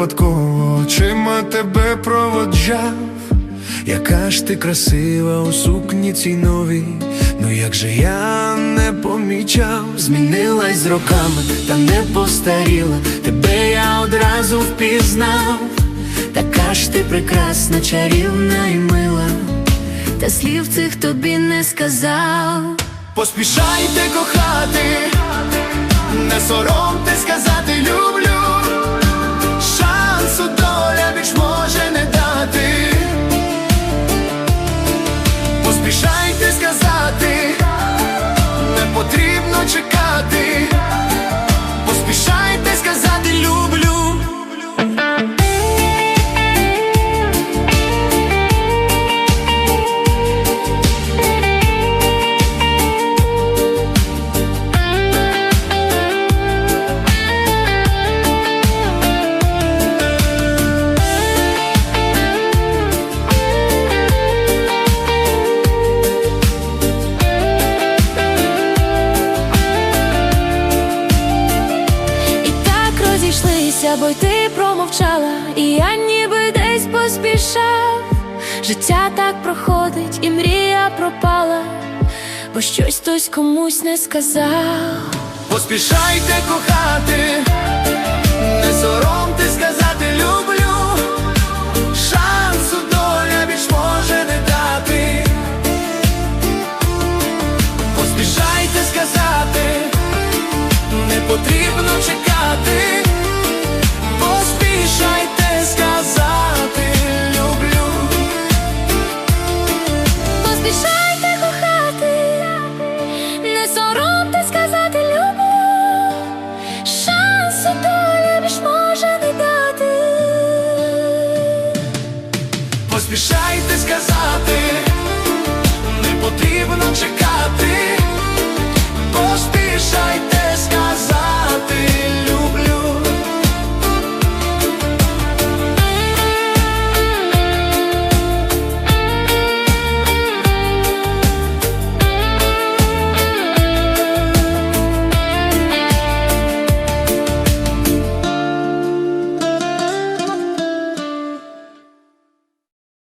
випадково. Очима тебе проводжав. Яка ж ти красива у сукні цій новій, ну як же я не помічав, змінилась з роками, та не постаріла, тебе я одразу впізнав, така ж ти прекрасна, чарівна і мила, Та слів цих тобі не сказав. поспішайте кохати, не соромте сказати люблю, Поспішайте розійшлися, бо й ти промовчала, і я ніби десь поспішав. Життя так проходить, і мрія пропала, бо щось хтось комусь не сказав. Поспішайте кохати, не соромте сказати люблю, шансу доля більш може не дати. Поспішайте сказати, не потрібно чекати, соромте сказати люблю, шансу доля більш може не дати. Поспішайте сказати,